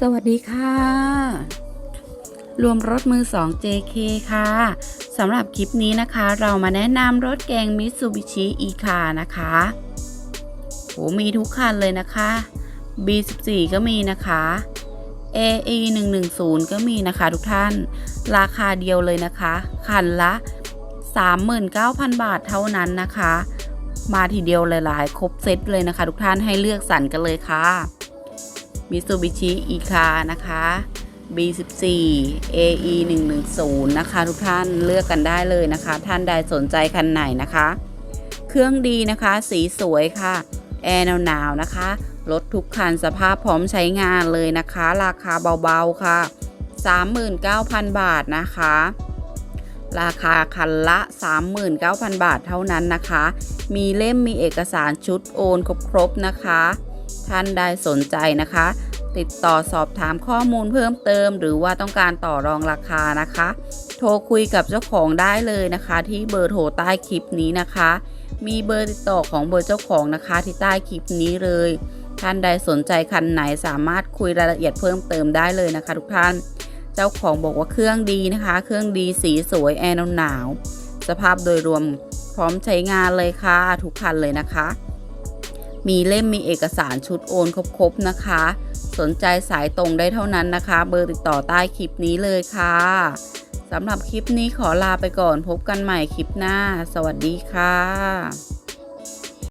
สวัสดีค่ะ รวมรถมือ 2 JK ค่ะสำหรับคลิปนี้นะคะ เรามาแนะนำรถแกง Mitsubishi e c a นะคะโหมีทุกคันเลยนะคะ B14 ก็มีนะคะ AE 110ก็มีนะคะทุกท่าน ราคาเดียวเลยนะคะ คันละ 39,000 บาทเท่านั้นนะคะ มาทีเดียวหลาย ๆ ครบเซตเลยนะคะ ทุกท่านให้เลือกสรรกันเลยค่ะ Mitsubishi e c a นะคะ B14 AE 110นะคะ ทุกท่านเลือกกันได้เลยนะคะ ท่านใดสนใจคันไหนนะคะ เครื่องดีนะคะ สีสวยค่ะ แอร์หนาวๆนะคะ รถทุกคันสภาพพร้อมใช้งานเลยนะคะ ราคาเบาๆค่ะ 39,000 บาทนะคะ ราคาคันละ 39,000 บาทเท่านั้นนะคะ มีเล่มมีเอกสารชุดโอนครบๆนะคะ ท่านใดสนใจนะคะ ติดต่อสอบถามข้อมูลเพิ่มเติม หรือว่าต้องการต่อรองราคานะคะ โทรคุยกับเจ้าของได้เลยนะคะ ที่เบอร์โทรใต้คลิปนี้นะคะ มีเบอร์ติดต่อของเบอร์เจ้าของนะคะที่ใต้คลิปนี้เลย ท่านใดสนใจคันไหนสามารถคุยรายละเอียดเพิ่มเติมได้เลยนะคะ ทุกท่าน เจ้าของบอกว่าเครื่องดีนะคะ เครื่องดีสีสวยแอร์หนาวสภาพโดยรวมพร้อมใช้งานเลยค่ะทุกคันเลยนะคะ มีเล่มมีเอกสารชุดโอนครบๆนะคะ สนใจสายตรงได้เท่านั้นนะคะ เบอร์ติดต่อใต้คลิปนี้เลยค่ะสำหรับคลิปนี้ขอลาไปก่อนพบกันใหม่คลิปหน้า สวัสดีค่ะ